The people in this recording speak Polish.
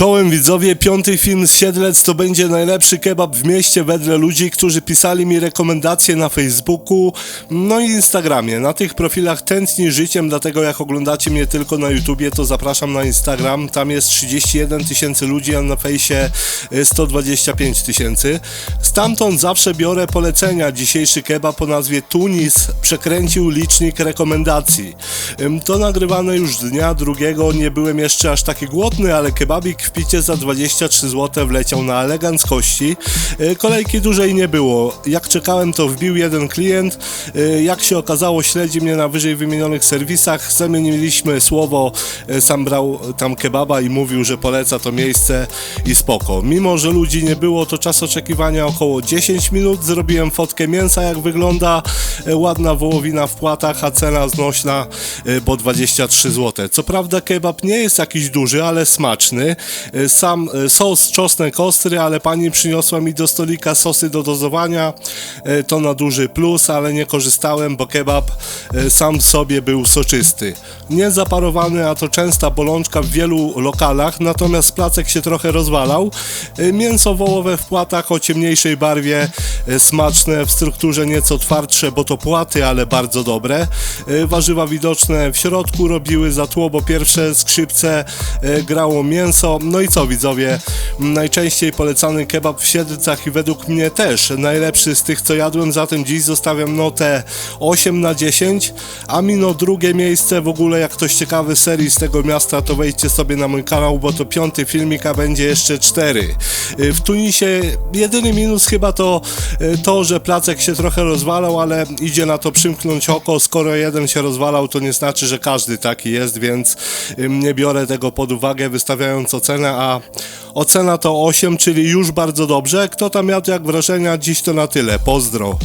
Czołem widzowie, piąty film Siedlec to będzie najlepszy kebab w mieście wedle ludzi, którzy pisali mi rekomendacje na Facebooku, no i Instagramie. Na tych profilach tętni życiem, dlatego jak oglądacie mnie tylko na YouTubie, to zapraszam na Instagram. Tam jest 31 tysięcy ludzi, a na fejsie y, 125 tysięcy. Stamtąd zawsze biorę polecenia. Dzisiejszy kebab o nazwie Tunis przekręcił licznik rekomendacji. To nagrywane już dnia drugiego, nie byłem jeszcze aż taki głodny, ale kebabik picie za 23 zł wleciał na eleganckości. Y, Kolejki dłużej nie było. Jak czekałem, to wbił jeden klient. Y, Jak się okazało, śledzi mnie na wyżej wymienionych serwisach. Zamieniliśmy słowo, y, sam brał tam kebaba i mówił, że poleca to miejsce i spoko. Mimo, że ludzi nie było, to czas oczekiwania około 10 minut. Zrobiłem fotkę mięsa, jak wygląda. Ładna wołowina w płatach, a cena znośna, bo 23 zł. Co prawda kebab nie jest jakiś duży, ale smaczny. Y, Sam y, sos czosnek ostry, ale pani przyniosła mi do stolika sosy do dozowania. Y, To na duży plus, ale nie korzystałem, bo kebab sam sobie był soczysty. Nie zaparowany, a to częsta bolączka w wielu lokalach, natomiast placek się trochę rozwalał. Mięso wołowe w płatach o ciemniejszej barwie, smaczne, w strukturze nieco twardsze, bo to płaty, ale bardzo dobre. Y, Warzywa widoczne w środku robiły za tło, bo pierwsze skrzypce y, grało mięso. No i co widzowie, najczęściej polecany kebab w Siedlcach i według mnie też najlepszy z tych co jadłem, zatem dziś zostawiam notę 8 na 10, a mino drugie miejsce w ogóle jak ktoś ciekawy serii z tego miasta to wejdźcie sobie na mój kanał, bo to piąty filmik, a będzie jeszcze cztery. W Tunisie jedyny minus chyba to to, że placek się trochę rozwalał, ale idzie na to przymknąć oko, skoro jeden się rozwalał to nie znaczy, że każdy taki jest, więc nie biorę tego pod uwagę wystawiając ocenę, a ocena to 8, czyli już bardzo dobrze. Kto tam jadł jak wrażenia? Dziś to na tyle. Pozdro.